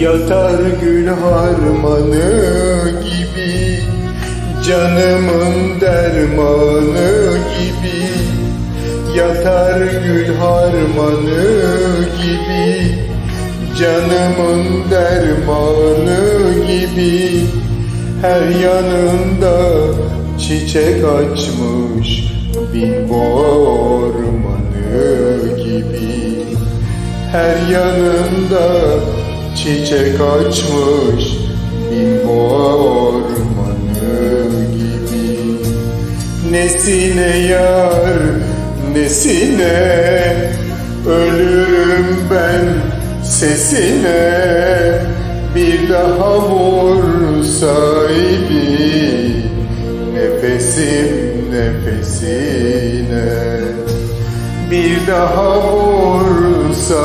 Yatar gül harmanı gibi Canımın dermanı gibi. Yatar gül harmanı gibi Canımın dermanı gibi. Her yanında çiçek açmış Bin boğa ormanı gibi. Her yanında çiçek açmış Bin boğa ormanı gibi. Nesine yar, nesine Ölürüm ben sesine. Bir daha vursaydı Nefesim nefesine. Bir daha vursaydı